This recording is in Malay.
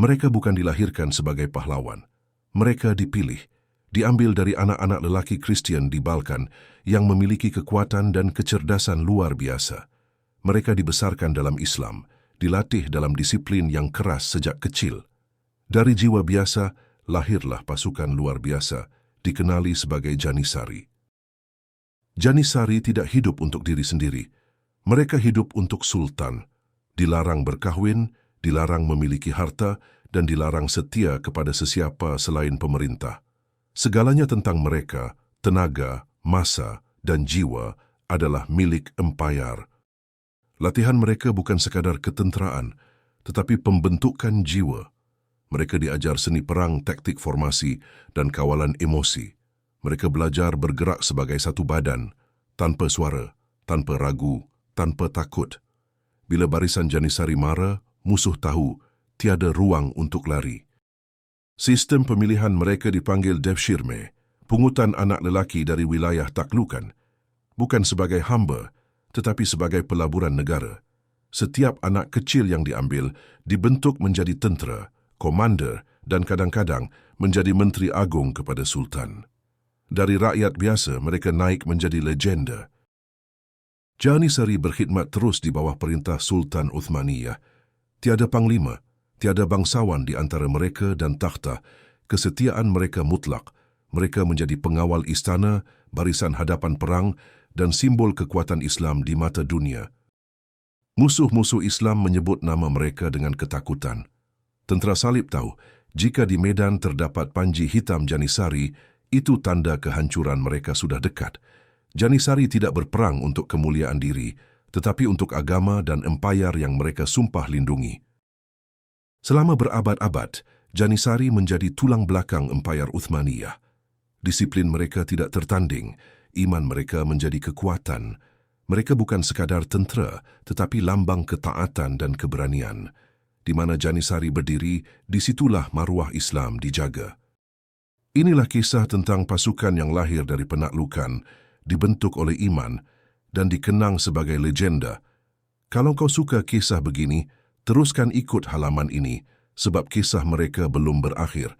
Mereka bukan dilahirkan sebagai pahlawan. Mereka dipilih, diambil dari anak-anak lelaki Kristian di Balkan yang memiliki kekuatan dan kecerdasan luar biasa. Mereka dibesarkan dalam Islam, dilatih dalam disiplin yang keras sejak kecil. Dari jiwa biasa, lahirlah pasukan luar biasa, dikenali sebagai Janisari. Janisari tidak hidup untuk diri sendiri. Mereka hidup untuk sultan, dilarang berkahwin, dilarang memiliki harta, dan dilarang setia kepada sesiapa selain pemerintah. Segalanya tentang mereka, tenaga, masa, dan jiwa adalah milik empayar. Latihan mereka bukan sekadar ketenteraan, tetapi pembentukan jiwa. Mereka diajar seni perang, taktik formasi, dan kawalan emosi. Mereka belajar bergerak sebagai satu badan, tanpa suara, tanpa ragu, tanpa takut. Bila barisan Janisari marah, musuh tahu tiada ruang untuk lari. Sistem pemilihan mereka dipanggil Devshirme, pungutan anak lelaki dari wilayah taklukan, bukan sebagai hamba tetapi sebagai pelaburan negara. Setiap anak kecil yang diambil dibentuk menjadi tentera, komander dan kadang-kadang menjadi menteri agung kepada sultan. Dari rakyat biasa, mereka naik menjadi legenda. Janisari berkhidmat terus di bawah perintah Sultan Uthmaniyah. Tiada panglima, tiada bangsawan di antara mereka dan takhta, kesetiaan mereka mutlak. Mereka menjadi pengawal istana, barisan hadapan perang dan simbol kekuatan Islam di mata dunia. Musuh-musuh Islam menyebut nama mereka dengan ketakutan. Tentera Salib tahu, jika di medan terdapat panji hitam Janisari, itu tanda kehancuran mereka sudah dekat. Janisari tidak berperang untuk kemuliaan diri, tetapi untuk agama dan empayar yang mereka sumpah lindungi. Selama berabad-abad, Janisari menjadi tulang belakang empayar Uthmaniyah. Disiplin mereka tidak tertanding, iman mereka menjadi kekuatan. Mereka bukan sekadar tentera, tetapi lambang ketaatan dan keberanian. Di mana Janisari berdiri, disitulah maruah Islam dijaga. Inilah kisah tentang pasukan yang lahir dari penaklukan, dibentuk oleh iman dan dikenang sebagai legenda. Kalau kau suka kisah begini, teruskan ikut halaman ini sebab kisah mereka belum berakhir.